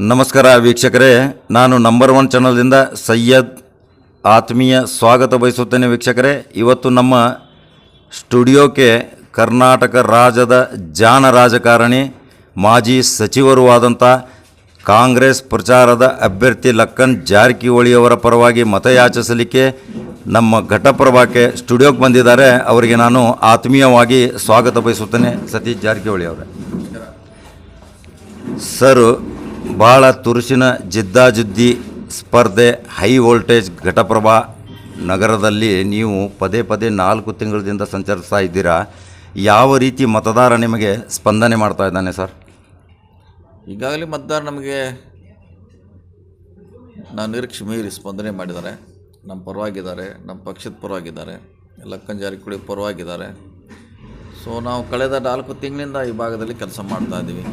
ನಮಸ್ಕಾರ ವೀಕ್ಷಕರೇ, ನಾನು ನಂಬರ್ ಒನ್ ಚಾನಲ್ದಿಂದ ಸಯ್ಯದ್ ಆತ್ಮೀಯ ಸ್ವಾಗತ ಬಯಸುತ್ತೇನೆ ವೀಕ್ಷಕರೇ. ಇವತ್ತು ನಮ್ಮ ಸ್ಟುಡಿಯೋಕ್ಕೆ ಕರ್ನಾಟಕ ರಾಜ್ಯದ ಜಾನ ರಾಜಕಾರಣಿ, ಮಾಜಿ ಸಚಿವರೂ ಆದಂಥ ಕಾಂಗ್ರೆಸ್ ಪ್ರಚಾರದ ಅಭ್ಯರ್ಥಿ ಲಕ್ಕನ್ ಜಾರಕಿಹೊಳಿಯವರ ಪರವಾಗಿ ಮತಯಾಚಿಸಲಿಕ್ಕೆ ನಮ್ಮ ಘಟಪ್ರಭಾಕ್ಕೆ ಸ್ಟುಡಿಯೋಕ್ಕೆ ಬಂದಿದ್ದಾರೆ. ಅವರಿಗೆ ನಾನು ಆತ್ಮೀಯವಾಗಿ ಸ್ವಾಗತ ಬಯಸುತ್ತೇನೆ ಸತೀಶ್ ಜಾರಕಿಹೊಳಿ ಅವರೇ. ಸರ್ ಭಾಳ ತುರುಸಿನ ಜಿದ್ದಾಜಿದ್ದಿ ಸ್ಪರ್ಧೆ, ಹೈ ವೋಲ್ಟೇಜ್ ಘಟಪ್ರಭಾ ನಗರದಲ್ಲಿ ನೀವು ಪದೇ ಪದೇ ನಾಲ್ಕು ತಿಂಗಳಿಂದ ಸಂಚರಿಸ್ತಾ ಇದ್ದೀರಾ? ಯಾವ ರೀತಿ ಮತದಾರ ನಿಮಗೆ ಸ್ಪಂದನೆ ಮಾಡ್ತಾ ಇದ್ದಾನೆ ಸರ್? ಈಗಾಗಲೇ ಮತದಾರ ನಮಗೆ ನಾನು ನಿರೀಕ್ಷೆ ಮೀರಿ ಸ್ಪಂದನೆ ಮಾಡಿದ್ದಾರೆ. ನಮ್ಮ ಪರವಾಗಿದ್ದಾರೆ, ನಮ್ಮ ಪಕ್ಷದ ಪರವಾಗಿದ್ದಾರೆ ಲಕ್ಕನ್ ಕುಡಿ ಪರವಾಗಿದ್ದಾರೆ. ಸೊ ನಾವು ಕಳೆದ ನಾಲ್ಕು ತಿಂಗಳಿಂದ ಈ ಭಾಗದಲ್ಲಿ ಕೆಲಸ ಮಾಡ್ತಾ ಇದ್ದೀವಿ.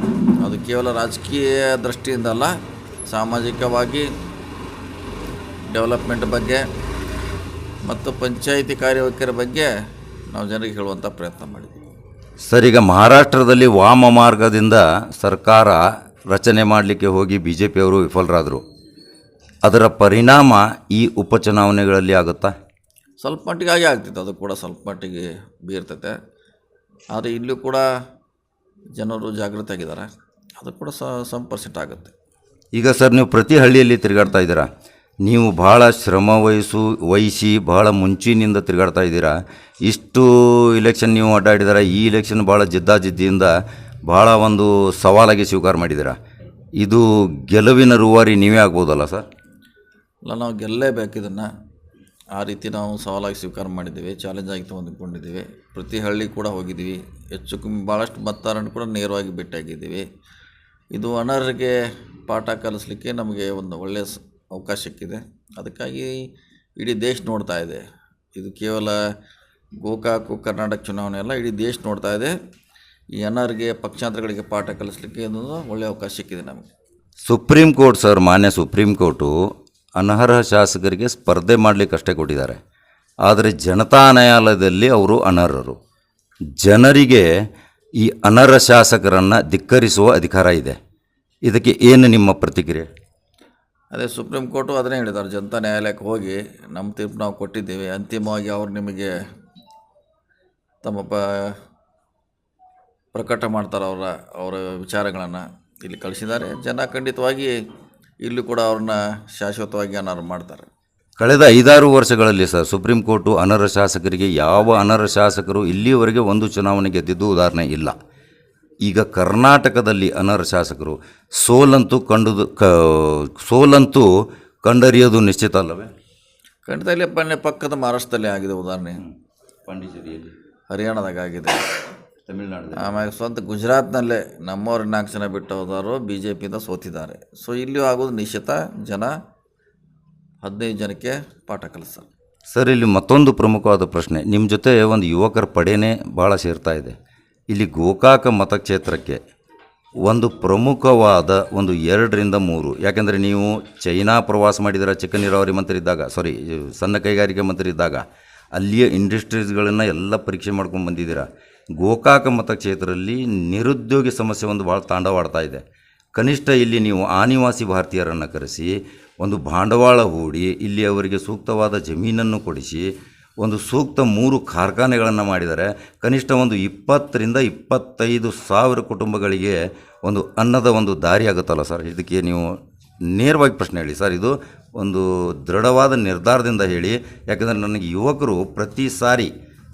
ಅದು ಕೇವಲ ರಾಜಕೀಯ ದೃಷ್ಟಿಯಿಂದ ಅಲ್ಲ ಸಾಮಾಜಿಕವಾಗಿ ಡೆವಲಪ್ಮೆಂಟ್ ಬಗ್ಗೆ ಮತ್ತು ಪಂಚಾಯಿತಿ ಕಾರ್ಯವೈಖರಿ ಬಗ್ಗೆ ನಾವು ಜನರಿಗೆ ಹೇಳುವಂಥ ಪ್ರಯತ್ನ ಮಾಡಿದ್ದೀವಿ. ಸರ್ ಈಗ ಮಹಾರಾಷ್ಟ್ರದಲ್ಲಿ ವಾಮ ಮಾರ್ಗದಿಂದ ಸರ್ಕಾರ ರಚನೆ ಮಾಡಲಿಕ್ಕೆ ಹೋಗಿ ಬಿ ಜೆ ಪಿಯವರು ವಿಫಲರಾದರು. ಅದರ ಪರಿಣಾಮ ಈ ಉಪಚುನಾವಣೆಗಳಲ್ಲಿ ಆಗುತ್ತಾ? ಸ್ವಲ್ಪ ಮಟ್ಟಿಗೆ ಹಾಗೆ ಆಗ್ತಿತ್ತು. ಅದು ಕೂಡ ಸ್ವಲ್ಪ ಮಟ್ಟಿಗೆ ಬೀರ್ತೈತೆ ಆದರೆ ಇಲ್ಲೂ ಕೂಡ ಜನರು ಜಾಗೃತಿ ಆಗಿದ್ದಾರೆ ಅದು ಕೂಡ ಸ ಸಮ್ ಪರ್ಸೆಂಟ್ ಆಗುತ್ತೆ. ಈಗ ಸರ್ ನೀವು ಪ್ರತಿ ಹಳ್ಳಿಯಲ್ಲಿ ತಿರುಗಾಡ್ತಾ ಇದ್ದೀರಾ? ನೀವು ಭಾಳ ಶ್ರಮ ವಹಿಸು ವಹಿಸಿ ಭಾಳ ಮುಂಚಿನಿಂದ ತಿರುಗಾಡ್ತಾ ಇದ್ದೀರಾ? ಇಷ್ಟು ಇಲೆಕ್ಷನ್ ನೀವು ಅಡ್ಡಾಡಿದ್ದೀರ ಈ ಇಲೆಕ್ಷನ್ ಭಾಳ ಜಿದ್ದಾಜಿದ್ದಿಯಿಂದ ಭಾಳ ಒಂದು ಸವಾಲಾಗಿ ಸ್ವೀಕಾರ ಮಾಡಿದ್ದೀರಾ ಇದು ಗೆಲುವಿನ ರೂವಾರಿ ನೀವೇ ಆಗ್ಬೋದಲ್ಲ ಸರ್? ಅಲ್ಲ ನಾವು ಗೆಲ್ಲಲೇಬೇಕು ಇದನ್ನು. ಆ ರೀತಿ ನಾವು ಸವಾಲಾಗಿ ಸ್ವೀಕಾರ ಮಾಡಿದ್ದೇವೆ ಚಾಲೆಂಜ್ ಆಗಿ ತೆಗೆದುಕೊಂಡಿದ್ದೀವಿ ಪ್ರತಿ ಹಳ್ಳಿ ಕೂಡ ಹೋಗಿದ್ದೀವಿ. ಹೆಚ್ಚು ಕಮ್ಮಿ ಭಾಳಷ್ಟು ಮತದಾರನ್ನು ಕೂಡ ನೇರವಾಗಿ ಭೇಟಿಯಾಗಿದ್ದೀವಿ ಇದು ಅನರ್ಹರಿಗೆ ಪಾಠ ಕಲಿಸ್ಲಿಕ್ಕೆ ನಮಗೆ ಒಂದು ಒಳ್ಳೆಯ ಅವಕಾಶ ಸಿಕ್ಕಿದೆ. ಅದಕ್ಕಾಗಿ ಇಡೀ ದೇಶ ನೋಡ್ತಾ ಇದೆ. ಇದು ಕೇವಲ ಗೋಕಾಕು, ಕರ್ನಾಟಕ ಚುನಾವಣೆ ಅಲ್ಲ, ಇಡೀ ದೇಶ ನೋಡ್ತಾ ಇದೆ. ಈ ಅನರ್ಹರಿಗೆ ಪಕ್ಷಾಂತರಗಳಿಗೆ ಪಾಠ ಕಲಿಸ್ಲಿಕ್ಕೆ ಇದೊಂದು ಒಳ್ಳೆಯ ಅವಕಾಶ ಸಿಕ್ಕಿದೆ ನಮಗೆ. ಸುಪ್ರೀಂ ಕೋರ್ಟ್ ಸರ್, ಮಾನ್ಯ ಸುಪ್ರೀಂ ಕೋರ್ಟು ಅನರ್ಹ ಶಾಸಕರಿಗೆ ಸ್ಪರ್ಧೆ ಮಾಡಲಿಕ್ಕೆ ಅಷ್ಟೇ ಕೊಟ್ಟಿದ್ದಾರೆ. ಆದರೆ ಜನತಾ ನ್ಯಾಯಾಲಯದಲ್ಲಿ ಅವರು ಅನರ್ಹರು. ಜನರಿಗೆ ಈ ಅನರ್ಹ ಶಾಸಕರನ್ನು ಧಿಕ್ಕರಿಸುವ ಅಧಿಕಾರ ಇದೆ. ಇದಕ್ಕೆ ಏನು ನಿಮ್ಮ ಪ್ರತಿಕ್ರಿಯೆ? ಅದೇ ಸುಪ್ರೀಂ ಕೋರ್ಟು ಅದನ್ನೇ ಹೇಳಿದ್ದಾರೆ, ಜನತಾ ನ್ಯಾಯಾಲಯಕ್ಕೆ ಹೋಗಿ ನಮ್ಮ ತೀರ್ಪು ನಾವು ಕೊಟ್ಟಿದ್ದೀವಿ, ಅಂತಿಮವಾಗಿ ಅವರು ನಿಮಗೆ ತಮ್ಮ ಪ ಪ್ರಕಟ ಮಾಡ್ತಾರೆ, ಅವರ ಅವರ ವಿಚಾರಗಳನ್ನು ಇಲ್ಲಿ ಕಳಿಸಿದ್ದಾರೆ. ಜನ ಖಂಡಿತವಾಗಿ ಇಲ್ಲೂ ಕೂಡ ಅವ್ರನ್ನ ಶಾಶ್ವತವಾಗಿ ಅನರ್ಹ ಮಾಡ್ತಾರೆ. ಕಳೆದ ಐದಾರು ವರ್ಷಗಳಲ್ಲಿ ಸರ್ ಸುಪ್ರೀಂ ಕೋರ್ಟು ಅನರ್ಹ ಶಾಸಕರಿಗೆ ಯಾವ ಅನರ್ಹ ಶಾಸಕರು ಇಲ್ಲಿಯವರೆಗೆ ಒಂದು ಚುನಾವಣೆ ಗೆದ್ದಿದ್ದು ಉದಾಹರಣೆ ಇಲ್ಲ. ಈಗ ಕರ್ನಾಟಕದಲ್ಲಿ ಅನರ್ಹ ಶಾಸಕರು ಸೋಲಂತೂ ಕಂಡು ಕ ಸೋಲಂತೂ ಕಂಡರಿಯೋದು ನಿಶ್ಚಿತ ಅಲ್ಲವೇ? ಖಂಡಿತ ಇಲ್ಲಿ ಪಕ್ಕದ ಮಹಾರಾಷ್ಟ್ರದಲ್ಲಿ ಆಗಿದೆ ಉದಾಹರಣೆ. ಪಾಂಡಿಚೇರಿಯಲ್ಲಿ. ಹರಿಯಾಣದಾಗ ಆಗಿದೆ. ತಮಿಳುನಾಡು ಆಮೇಲೆ ಸ್ವಂತ ಗುಜರಾತ್ನಲ್ಲೇ ನಮ್ಮವ್ರು ನಾಲ್ಕು ಜನ ಬಿಟ್ಟು ಹೋದವರು ಬಿ ಜೆ ಪಿಯಿಂದ ಸೋತಿದ್ದಾರೆ. ಸೊ ಇಲ್ಲಿಯೂ ಆಗೋದು ನಿಶ್ಚಿತ. ಜನ ಹದಿನೈದು ಜನಕ್ಕೆ ಪಾಠ ಕಲಿಸ್ತಾರೆ. ಸರ್ ಇಲ್ಲಿ ಮತ್ತೊಂದು ಪ್ರಮುಖವಾದ ಪ್ರಶ್ನೆ. ನಿಮ್ಮ ಜೊತೆ ಒಂದು ಯುವಕರ ಪಡೆನೇ ಭಾಳ ಸೇರ್ತಾ ಇದೆ. ಇಲ್ಲಿ ಗೋಕಾಕ ಮತಕ್ಷೇತ್ರಕ್ಕೆ ಒಂದು ಪ್ರಮುಖವಾದ ಒಂದು ಎರಡರಿಂದ ಮೂರು. ಯಾಕೆಂದರೆ ನೀವು ಚೈನಾ ಪ್ರವಾಸ ಮಾಡಿದರೆ ಚಿಕ್ಕ ನೀರಾವರಿ ಮಂತ್ರಿ ಇದ್ದಾಗ ಸಾರಿ ಸಣ್ಣ ಕೈಗಾರಿಕೆ ಮಂತ್ರಿ ಇದ್ದಾಗ ಅಲ್ಲಿಯ ಇಂಡಸ್ಟ್ರೀಸ್ಗಳನ್ನು ಎಲ್ಲ ಪರೀಕ್ಷೆ ಮಾಡ್ಕೊಂಡು ಬಂದಿದ್ದೀರಾ? ಗೋಕಾಕ ಮತಕ್ಷೇತ್ರದಲ್ಲಿ ನಿರುದ್ಯೋಗಿ ಸಮಸ್ಯೆ ಒಂದು ಭಾಳ ತಾಂಡವಾಡ್ತಾ ಇದೆ. ಕನಿಷ್ಠ ಇಲ್ಲಿ ನೀವು ಆನಿವಾಸಿ ಭಾರತೀಯರನ್ನು ಕರೆಸಿ, ಒಂದು ಬಂಡವಾಳ ಹೂಡಿ, ಇಲ್ಲಿ ಅವರಿಗೆ ಸೂಕ್ತವಾದ ಜಮೀನನ್ನು ಕೊಡಿಸಿ, ಒಂದು ಸೂಕ್ತ ಮೂರು ಕಾರ್ಖಾನೆಗಳನ್ನು ಮಾಡಿದರೆ ಕನಿಷ್ಠ ಒಂದು ಇಪ್ಪತ್ತರಿಂದ ಇಪ್ಪತ್ತೈದು ಸಾವಿರ ಕುಟುಂಬಗಳಿಗೆ ಒಂದು ಅನ್ನದ ಒಂದು ದಾರಿ ಆಗುತ್ತಲ್ಲ ಸರ್? ಇದಕ್ಕೆ ನೀವು ನೇರವಾಗಿ ಪ್ರಶ್ನೆ ಹೇಳಿ ಸರ್. ಇದು ಒಂದು ದೃಢವಾದ ನಿರ್ಧಾರದಿಂದ ಹೇಳಿ, ಯಾಕಂದರೆ ನನಗೆ ಯುವಕರು ಪ್ರತಿ ಸಾರಿ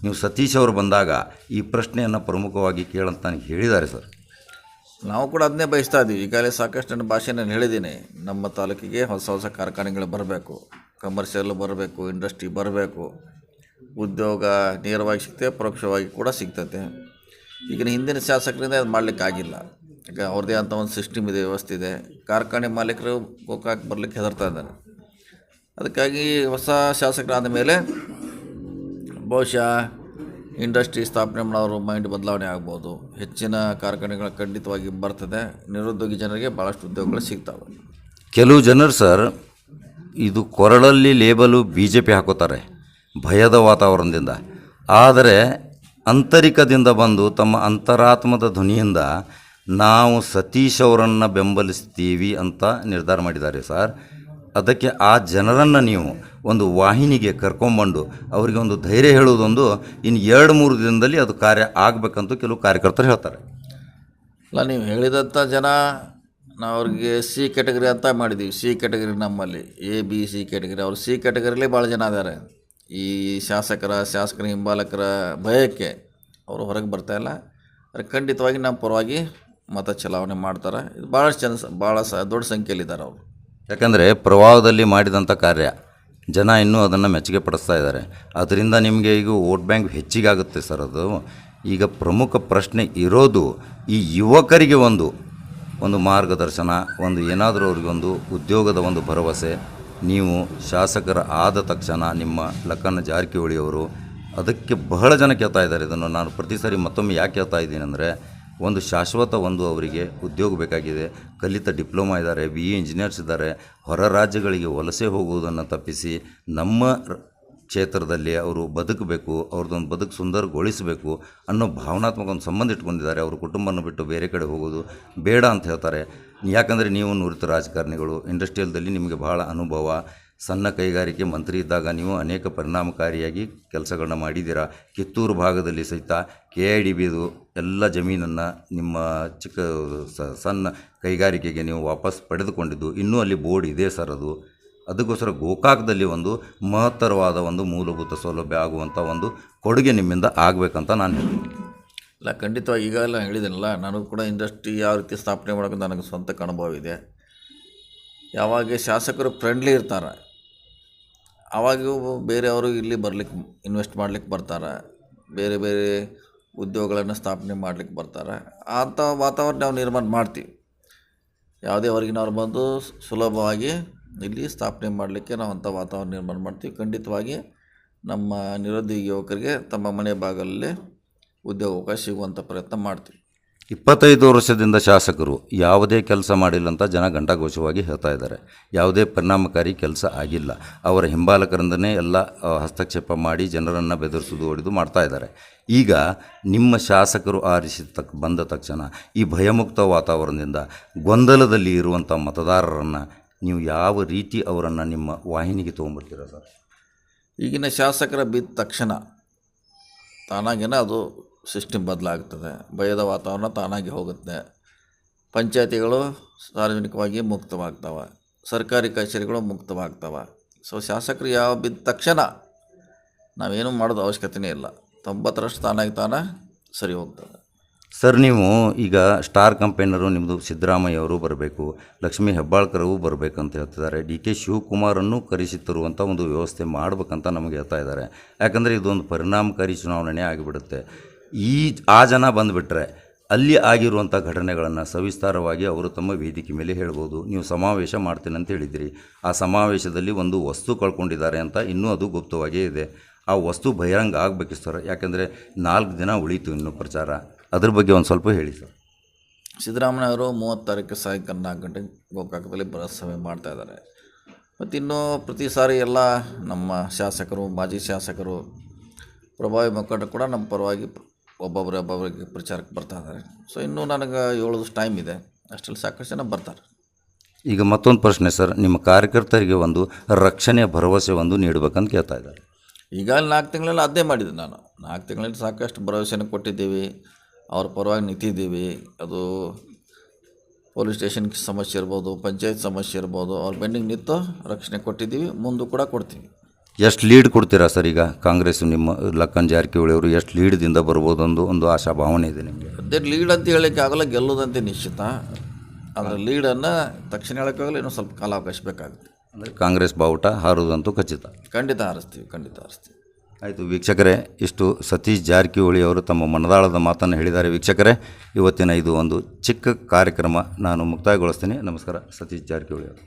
ನೀವು ಸತೀಶ್ ಅವರು ಬಂದಾಗ ಈ ಪ್ರಶ್ನೆಯನ್ನು ಪ್ರಮುಖವಾಗಿ ಕೇಳಂತ ನನಗೆ ಹೇಳಿದ್ದಾರೆ, ಸರ್. ನಾವು ಕೂಡ ಅದನ್ನೇ ಬಯಸ್ತಾ ಇದ್ದೀವಿ. ಈಗಾಗಲೇ ಸಾಕಷ್ಟು ನನ್ನ ಭಾಷೆ ನಾನು ಹೇಳಿದ್ದೀನಿ. ನಮ್ಮ ತಾಲೂಕಿಗೆ ಹೊಸ ಹೊಸ ಕಾರ್ಖಾನೆಗಳು ಬರಬೇಕು. ಕಮರ್ಷಿಯಲ್ ಬರಬೇಕು ಇಂಡಸ್ಟ್ರಿ ಬರಬೇಕು. ಉದ್ಯೋಗ ನೇರವಾಗಿ ಸಿಗ್ತದೆ, ಪರೋಕ್ಷವಾಗಿ ಕೂಡ ಸಿಗ್ತದೆ. ಈಗಿನ ಹಿಂದಿನ ಶಾಸಕರಿಂದ ಅದು ಮಾಡಲಿಕ್ಕಾಗಿಲ್ಲ ಈಗ ಅವ್ರದ್ದೇ ಅಂತ ಒಂದು ಸಿಸ್ಟಮ್ ಇದೆ, ವ್ಯವಸ್ಥೆ ಇದೆ. ಕಾರ್ಖಾನೆ ಮಾಲೀಕರು ಗೋಕಾಕ್ ಬರಲಿಕ್ಕೆ ಹೆದರ್ತಾ ಇದ್ದಾರೆ. ಅದಕ್ಕಾಗಿ ಹೊಸ ಶಾಸಕರಾದ ಮೇಲೆ ಬಹುಶಃ ಇಂಡಸ್ಟ್ರಿ ಸ್ಥಾಪನೆ ಮಾಡೋರು ಮೈಂಡ್ ಬದಲಾವಣೆ ಆಗ್ಬೋದು. ಹೆಚ್ಚಿನ ಕಾರ್ಖಾನೆಗಳು ಖಂಡಿತವಾಗಿ ಬರ್ತದೆ. ನಿರುದ್ಯೋಗಿ ಜನರಿಗೆ ಭಾಳಷ್ಟು ಉದ್ಯೋಗಗಳು ಸಿಗ್ತವೆ. ಕೆಲವು ಜನರು ಸರ್, ಇದು ಕೊರಳಲ್ಲಿ ಲೇಬಲು ಬಿ ಜೆ ಪಿ ಹಾಕೋತಾರೆ, ಭಯದ ವಾತಾವರಣದಿಂದ. ಆದರೆ ಅಂತರಿಕದಿಂದ ಬಂದು ತಮ್ಮ ಅಂತರಾತ್ಮದ ಧ್ವನಿಯಿಂದ ನಾವು ಸತೀಶ್ ಅವರನ್ನು ಬೆಂಬಲಿಸ್ತೀವಿ ಅಂತ ನಿರ್ಧಾರ ಮಾಡಿದ್ದಾರೆ ಸರ್. ಅದಕ್ಕೆ ಆ ಜನರನ್ನು ನೀವು ಒಂದು ವಾಹಿನಿಗೆ ಕರ್ಕೊಂಬಂದು ಅವರಿಗೆ ಒಂದು ಧೈರ್ಯ ಹೇಳೋದೊಂದು ಇನ್ನು ಎರಡು ಮೂರು ದಿನದಲ್ಲಿ ಅದು ಕಾರ್ಯ ಆಗಬೇಕಂತೂ ಕೆಲವು ಕಾರ್ಯಕರ್ತರು ಹೇಳ್ತಾರೆ. ಅಲ್ಲ, ನೀವು ಹೇಳಿದಂಥ ಜನ ನಾವು ಅವ್ರಿಗೆ ಸಿ ಕ್ಯಾಟಗರಿ ಅಂತ ಮಾಡಿದ್ದೀವಿ. ಸಿ ಕ್ಯಾಟಗರಿ ನಮ್ಮಲ್ಲಿ. A, B, C category. ಅವ್ರು ಸಿ ಕ್ಯಾಟಗರಿಲಿ ಭಾಳ ಜನ ಇದ್ದಾರೆ. ಈ ಶಾಸಕರ ಶಾಸಕರ, ಹಿಂಬಾಲಕರ ಭಯಕ್ಕೆ ಅವರು ಹೊರಗೆ ಬರ್ತಾಯಿಲ್ಲ ಆದರೆ ಖಂಡಿತವಾಗಿ ನಮ್ಮ ಪರವಾಗಿ ಮತ ಚಲಾವಣೆ ಮಾಡ್ತಾರೆ. ಇದು ಭಾಳಷ್ಟು ಜನ ಭಾಳ ಸ, ದೊಡ್ಡ ಸಂಖ್ಯೆಯಲ್ಲಿದ್ದಾರೆ ಅವರು. ಯಾಕಂದರೆ ಪ್ರವಾಹದಲ್ಲಿ ಮಾಡಿದಂಥ ಕಾರ್ಯ, ಜನ ಇನ್ನೂ ಅದನ್ನು ಮೆಚ್ಚುಗೆ ಪಡಿಸ್ತಾ ಇದ್ದಾರೆ. ಅದರಿಂದ ನಿಮಗೆ ಈಗ ವೋಟ್ ಬ್ಯಾಂಕ್ ಹೆಚ್ಚಿಗಾಗುತ್ತೆ ಸರ್ ಅದು. ಈಗ ಪ್ರಮುಖ ಪ್ರಶ್ನೆ ಇರೋದು ಈ ಯುವಕರಿಗೆ ಒಂದು ಒಂದು ಮಾರ್ಗದರ್ಶನ, ಒಂದು ಏನಾದರೂ ಅವ್ರಿಗೊಂದು ಉದ್ಯೋಗದ ಒಂದು ಭರವಸೆ. ನೀವು ಶಾಸಕರ ಆದ ತಕ್ಷಣ ನಿಮ್ಮ ಲಕ್ಕನ ಜಾರಕಿಹೊಳಿಯವರು ಅದಕ್ಕೆ ಬಹಳ ಜನ ಕೇಳ್ತಾ ಇದ್ದಾರೆ. ಇದನ್ನು ನಾನು ಪ್ರತಿ ಸಾರಿ ಮತ್ತೊಮ್ಮೆ ಯಾಕೆ ಹೇಳ್ತಾ ಇದ್ದೀನಿ ಅಂದರೆ ಒಂದು ಶಾಶ್ವತ ಒಂದು ಅವರಿಗೆ ಉದ್ಯೋಗ ಬೇಕಾಗಿದೆ. ಕಲಿತ ಡಿಪ್ಲೊಮಾ ಇದ್ದಾರೆ, ಬಿ ಇ ಇಂಜಿನಿಯರ್ಸ್ ಇದ್ದಾರೆ. ಹೊರ ರಾಜ್ಯಗಳಿಗೆ ವಲಸೆ ಹೋಗುವುದನ್ನು ತಪ್ಪಿಸಿ ನಮ್ಮ ಕ್ಷೇತ್ರದಲ್ಲಿ ಅವರು ಬದುಕಬೇಕು, ಅವ್ರದ್ದೊಂದು ಬದುಕು ಸುಂದರಗೊಳಿಸಬೇಕು ಅನ್ನೋ ಭಾವನಾತ್ಮಕ ಒಂದು ಸಂಬಂಧ ಇಟ್ಕೊಂಡಿದ್ದಾರೆ. ಅವ್ರ ಕುಟುಂಬನ ಬಿಟ್ಟು ಬೇರೆ ಕಡೆ ಹೋಗೋದು ಬೇಡ ಅಂತ ಹೇಳ್ತಾರೆ. ಯಾಕಂದರೆ ನೀವು ನುರಿತ ರಾಜಕಾರಣಿಗಳು ಇಂಡಸ್ಟ್ರಿಯಲ್ದಲ್ಲಿ ನಿಮಗೆ ಬಹಳ ಅನುಭವ. ಸಣ್ಣ ಕೈಗಾರಿಕೆ ಮಂತ್ರಿ ಇದ್ದಾಗ ನೀವು ಅನೇಕ ಪರಿಣಾಮಕಾರಿಯಾಗಿ ಕೆಲಸಗಳನ್ನ ಮಾಡಿದ್ದೀರಾ? ಕಿತ್ತೂರು ಭಾಗದಲ್ಲಿ ಸಹಿತ ಕೆ ಐ ಡಿ ಬಿದು ಎಲ್ಲ ಜಮೀನನ್ನು ನಿಮ್ಮ ಚಿಕ್ಕ ಸಣ್ಣ ಕೈಗಾರಿಕೆಗೆ ನೀವು ವಾಪಸ್ ಪಡೆದುಕೊಂಡಿದ್ದು, ಇನ್ನೂ ಅಲ್ಲಿ ಬೋರ್ಡ್ ಇದೆ ಸರ್ ಅದು. ಅದಕ್ಕೋಸ್ಕರ ಗೋಕಾಕದಲ್ಲಿ ಒಂದು ಮಹತ್ತರವಾದ ಒಂದು ಮೂಲಭೂತ ಸೌಲಭ್ಯ ಆಗುವಂಥ ಒಂದು ಕೊಡುಗೆ ನಿಮ್ಮಿಂದ ಆಗಬೇಕಂತ ನಾನು ಹೇಳ್ತೀನಿ. ಇಲ್ಲ, ಖಂಡಿತವಾಗಿ ಈಗಾಗಲೇ ಹೇಳಿದ್ದೀನಲ್ಲ ನನಗೂ ಕೂಡ ಇಂಡಸ್ಟ್ರಿ ಯಾವ ರೀತಿ ಸ್ಥಾಪನೆ ಮಾಡೋಕೆ ನನಗೆ ಸ್ವಂತ ಅನುಭವ ಇದೆ. ಯಾವಾಗ ಶಾಸಕರು ಫ್ರೆಂಡ್ಲಿ ಇರ್ತಾರೆ ಆವಾಗ ಬೇರೆಯವರು ಇಲ್ಲಿ ಬರ್ಲಿಕ್ಕೆ ಇನ್ವೆಸ್ಟ್ ಮಾಡ್ಲಿಕ್ಕೆ ಬರ್ತಾರೆ. ಬೇರೆ ಬೇರೆ ಉದ್ಯೋಗಗಳನ್ನು ಸ್ಥಾಪನೆ ಮಾಡ್ಲಿಕ್ಕೆ ಬರ್ತಾರೆ. ಅಂಥ ವಾತಾವರಣ ನಾವು ನಿರ್ಮಾಣ ಮಾಡ್ತೀವಿ. ಯಾವುದೇ ಹೊರಗಿನವ್ರು ಬಂದು ಸುಲಭವಾಗಿ ಇಲ್ಲಿ ಸ್ಥಾಪನೆ ಮಾಡಲಿಕ್ಕೆ ನಾವು ಅಂಥ ವಾತಾವರಣ ನಿರ್ಮಾಣ ಮಾಡ್ತೀವಿ. ಖಂಡಿತವಾಗಿ ನಮ್ಮ ನಿರುದ್ಯೋಗಿ ಯುವಕರಿಗೆ ತಮ್ಮ ಮನೆ ಭಾಗದಲ್ಲಿ ಉದ್ಯೋಗಾವಕಾಶ ಸಿಗುವಂಥ ಪ್ರಯತ್ನ ಮಾಡ್ತೀವಿ. ಇಪ್ಪತ್ತೈದು ವರ್ಷದಿಂದ ಶಾಸಕರು ಯಾವುದೇ ಕೆಲಸ ಮಾಡಿಲ್ಲ ಅಂತ ಜನ ಘಂಟಾಘೋಷವಾಗಿ ಹೇಳ್ತಾ ಇದ್ದಾರೆ. ಯಾವುದೇ ಪರಿಣಾಮಕಾರಿ ಕೆಲಸ ಆಗಿಲ್ಲ. ಅವರ ಹಿಂಬಾಲಕರಿಂದನೇ ಎಲ್ಲ ಹಸ್ತಕ್ಷೇಪ ಮಾಡಿ ಜನರನ್ನು ಬೆದರಿಸೋದು ಹೊಡೆದು ಮಾಡ್ತಾ ಇದ್ದಾರೆ. ಈಗ ನಿಮ್ಮ ಶಾಸಕರು ಆರಿಸಿದ ತಕ್, ಬಂದ ತಕ್ಷಣ ಈ ಭಯಮುಕ್ತ ವಾತಾವರಣದಿಂದ ಗೊಂದಲದಲ್ಲಿ ಇರುವಂಥ ಮತದಾರರನ್ನು ನೀವು ಯಾವ ರೀತಿ ಅವರನ್ನು ನಿಮ್ಮ ವಾಹಿನಿಗೆ ತೊಗೊಂಬರ್ತೀರ ಸರ್? ಈಗಿನ ಶಾಸಕರ ಬಿದ್ದ ತಕ್ಷಣ ತಾನಾಗಿನ ಅದು ಸಿಸ್ಟಮ್ ಬದಲಾಗ್ತದೆ. ಭಯದ ವಾತಾವರಣ ತಾನಾಗಿ ಹೋಗುತ್ತೆ. ಪಂಚಾಯತಿಗಳು ಸಾರ್ವಜನಿಕವಾಗಿ ಮುಕ್ತವಾಗ್ತವೆ. ಸರ್ಕಾರಿ ಕಚೇರಿಗಳು ಮುಕ್ತವಾಗ್ತವೆ. ಸೊ ಶಾಸಕರು ಯಾವ ಬಿದ್ದ ತಕ್ಷಣ ನಾವೇನು ಮಾಡೋದು ಅವಶ್ಯಕತೆಯೇ ಇಲ್ಲ. ತೊಂಬತ್ತರಷ್ಟು ತಾನಾಗಿ ತಾನೇ ಸರಿ ಹೋಗ್ತದೆ. ಸರ್, ನೀವು ಈಗ ಸ್ಟಾರ್ ಕಂಪೈನರು ನಿಮ್ಮದು ಸಿದ್ದರಾಮಯ್ಯ ಅವರು ಬರಬೇಕು, ಲಕ್ಷ್ಮೀ ಹೆಬ್ಬಾಳ್ಕರು ಬರಬೇಕಂತ ಹೇಳ್ತಿದ್ದಾರೆ. ಡಿ ಕೆ ಶಿವಕುಮಾರನ್ನು ಕರೆಸಿ ತರುವಂಥ ಒಂದು ವ್ಯವಸ್ಥೆ ಮಾಡಬೇಕಂತ ನಮಗೆ ಹೇಳ್ತಾ ಇದ್ದಾರೆ. ಯಾಕಂದರೆ ಇದೊಂದು ಪರಿಣಾಮಕಾರಿ ಚುನಾವಣೆ ಆಗಿಬಿಡುತ್ತೆ. ಈ, ಆ ಜನ ಬಂದುಬಿಟ್ರೆ ಅಲ್ಲಿ ಆಗಿರುವಂಥ ಘಟನೆಗಳನ್ನು ಸವಿಸ್ತಾರವಾಗಿ ಅವರು ತಮ್ಮ ವೇದಿಕೆ ಮೇಲೆ ಹೇಳ್ಬೋದು. ನೀವು ಸಮಾವೇಶ ಮಾಡ್ತೀನಿ ಅಂತ ಹೇಳಿದಿರಿ. ಆ ಸಮಾವೇಶದಲ್ಲಿ ಒಂದು ವಸ್ತು ಕಳ್ಕೊಂಡಿದ್ದಾರೆ ಅಂತ ಇನ್ನೂ ಅದು ಗುಪ್ತವಾಗಿಯೇ ಇದೆ. ಆ ವಸ್ತು ಬಹಿರಂಗ ಆಗಬೇಕು ಸರ್. ಯಾಕೆಂದರೆ ನಾಲ್ಕು ದಿನ ಉಳಿತು ಇನ್ನೂ ಪ್ರಚಾರ. ಅದ್ರ ಬಗ್ಗೆ ಒಂದು ಸ್ವಲ್ಪ ಹೇಳಿ ಸರ್. ಸಿದ್ದರಾಮಯ್ಯ ಅವರು ಮೂವತ್ತು ತಾರೀಕು ಸಾಯಂಕಾಲ ನಾಲ್ಕು ಗಂಟೆಗೆ ಗೋಕಾಕದಲ್ಲಿ ಬೃಹತ್ ಸಭೆ ಮಾಡ್ತಾ ಇದ್ದಾರೆ. ಮತ್ತು ಇನ್ನೂ ಪ್ರತಿ ಸಾರಿ ಎಲ್ಲ ನಮ್ಮ ಶಾಸಕರು, ಮಾಜಿ ಶಾಸಕರು, ಪ್ರಭಾವಿ ಮುಖಂಡ ಕೂಡ ನಮ್ಮ ಪರವಾಗಿ ಒಬ್ಬೊಬ್ಬರು ಒಬ್ಬೊಬ್ರಿಗೆ ಪ್ರಚಾರಕ್ಕೆ ಬರ್ತಾ ಇದ್ದಾರೆ ಸೊ ಇನ್ನೂ ನನಗೆ ಏಳು ದಿವಸ ಟೈಮ್ ಇದೆ. ಅಷ್ಟರಲ್ಲಿ ಸಾಕಷ್ಟು ಜನ ಬರ್ತಾರೆ. ಈಗ ಮತ್ತೊಂದು ಪ್ರಶ್ನೆ ಸರ್ ನಿಮ್ಮ ಕಾರ್ಯಕರ್ತರಿಗೆ ಒಂದು ರಕ್ಷಣೆಯ ಭರವಸೆ ಒಂದು ನೀಡಬೇಕಂತ ಕೇಳ್ತಾ ಇದ್ದಾರೆ. ಈಗಾಗಲೇ ನಾಲ್ಕು ತಿಂಗಳಲ್ಲಿ ಅದೇ ಮಾಡಿದ್ದೆ ನಾನು. ನಾಲ್ಕು ತಿಂಗಳಲ್ಲಿ ಸಾಕಷ್ಟು ಭರವಸೆನ ಕೊಟ್ಟಿದ್ದೀವಿ. ಅವ್ರ ಪರವಾಗಿ ನಿಂತಿದ್ದೀವಿ. ಅದು ಪೊಲೀಸ್ ಸ್ಟೇಷನ್ ಸಮಸ್ಯೆ ಇರ್ಬೋದು ಪಂಚಾಯತ್ ಸಮಸ್ಯೆ ಇರ್ಬೋದು ಅವ್ರ ಬೆಂಡಿಂಗ್ ನಿಂತು ರಕ್ಷಣೆ ಕೊಟ್ಟಿದ್ದೀವಿ. ಮುಂದೂ ಕೂಡ ಕೊಡ್ತೀವಿ. ಎಷ್ಟು ಲೀಡ್ ಕೊಡ್ತೀರಾ ಸರ್ ಈಗ ಕಾಂಗ್ರೆಸ್ ನಿಮ್ಮ ಲಕ್ಕನ್ ಜಾರಕಿಹೊಳಿ ಅವರು ಎಷ್ಟು ಲೀಡ್ದಿಂದ ಬರ್ಬೋದು ಒಂದು ಒಂದು ಆಶಾ ಭಾವನೆ ಇದೆ ನಿಮಗೆ? ಅದೇ ಲೀಡ್ ಅಂತ ಹೇಳಕ್ಕೆ ಆಗಲ್ಲ ಗೆಲ್ಲೋದಂತೆ ನಿಶ್ಚಿತ. ಅದರ ಲೀಡನ್ನು ತಕ್ಷಣ ಹೇಳೋಕ್ಕಾಗಲ್ಲ ಇನ್ನೂ ಸ್ವಲ್ಪ ಕಾಲಾವಕಾಶ ಬೇಕಾಗುತ್ತೆ. ಅಂದರೆ ಕಾಂಗ್ರೆಸ್ ಬಾವುಟ ಹಾರುವುದಂತೂ ಖಚಿತ. ಖಂಡಿತ ಹಾರಿಸ್ತೀವಿ ಖಂಡಿತ ಹಾರಿಸ್ತೀವಿ. ಆಯಿತು ವೀಕ್ಷಕರೇ ಇಷ್ಟು ಸತೀಶ್ ಜಾರಕಿಹೊಳಿ ಅವರು ತಮ್ಮ ಮನದಾಳದ ಮಾತನ್ನು ಹೇಳಿದ್ದಾರೆ. ವೀಕ್ಷಕರೇ ಇವತ್ತಿನ ಇದು ಒಂದು ಚಿಕ್ಕ ಕಾರ್ಯಕ್ರಮ ನಾನು ಮುಕ್ತಾಯಗೊಳಿಸ್ತೀನಿ. ನಮಸ್ಕಾರ ಸತೀಶ್ ಜಾರಕಿಹೊಳಿ ಅವರು.